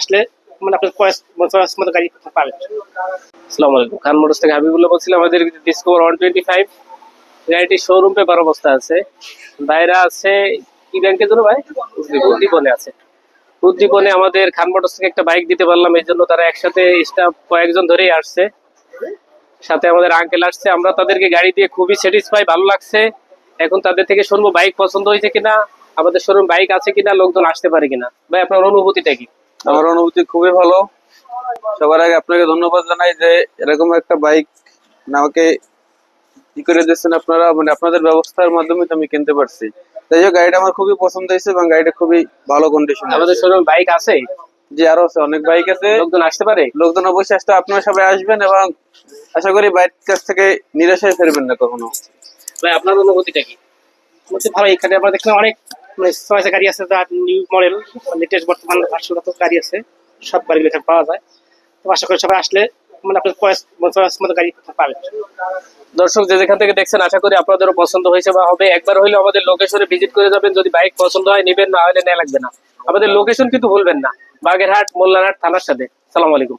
আসলে মানে আপনার চয়েস চয়েস মতো গাড়ি পাবেন। আসসালামু আলাইকুম। খান মোটরস থেকে হাবিবুল্লাহ বলছিলাম, আমাদের ডিসকভার ওয়ান টোয়েন্টি ফাইভ গাড়িটি শোরুম পেপার অবস্থা আছে। ভাইরা আছে, কি ব্যাংকের জন্য ভাই? উদ্দীপনে আছে। উদ্দীপনে আমাদের খান মোটরস থেকে একটা বাইক দিতে পারলাম, এই জন্য তারা একসাথে স্টাফ কয়েকজন ধরেই আসছে। সাথে আমাদের আঙ্কেল আসছে, আমরা তাদেরকে গাড়ি দিয়ে খুবই স্যাটিসফাই ভালো লাগছে। এখন তাদের থেকে শুনব বাইক পছন্দ হয়েছে কিনা, আমাদের শোরুম বাইক আছে কিনা, লোকজন আসতে পারে কিনা। ভাই, আপনার অনুভূতিটা কি? আমার অনুভূতি খুবই ভালো। সবার আগে আপনাকে ধন্যবাদ জানাই যে এরকম একটা বাইক আমাকে ই করে দিচ্ছেন আপনারা মানে আপনাদের ব্যবস্থার মাধ্যমে আমি কিনতে পারছি। তাই হোক গাড়িটা আমার খুবই পছন্দ হয়েছে এবং গাড়িটা খুবই ভালো কন্ডিশন আমাদের শোরুম বাইক আছে? যে আরও আছে অনেক বাইক আছে। লোকজন আসতে পারে? লোকজন অবশ্যই আসতে আপনারা সবাই আসবেন এবং আশা করি বাইক কাছ থেকে নিরাশায় ফিরবেন না কখনো। ভাই আপনার অনুভূতিটা কি? ভালো এখানে আমরা দেখলাম অনেক মানে চয়েসের গাড়ি আছে নিউ মডেল লেটেস্ট বর্তমান গাড়ি আছে, সব এখানে পাওয়া যায়। তো আশা করি সবাই আসলে মানে আপনার মতো গাড়ি পাবেন দর্শক, যে যেখান থেকে দেখছেন, আশা করি আপনাদেরও পছন্দ হয়েছে বা হবে। একবার হইলে আমাদের লোকেশনে ভিজিট করে যাবেন। যদি বাইক পছন্দ হয়, নেবেন, না হলে নেওয়া লাগবে না। আমাদের লোকেশন কিন্তু ভুলবেন না। বাগেরহাট, মোল্লারহাট, থানার সাথে। সালাম আলাইকুম।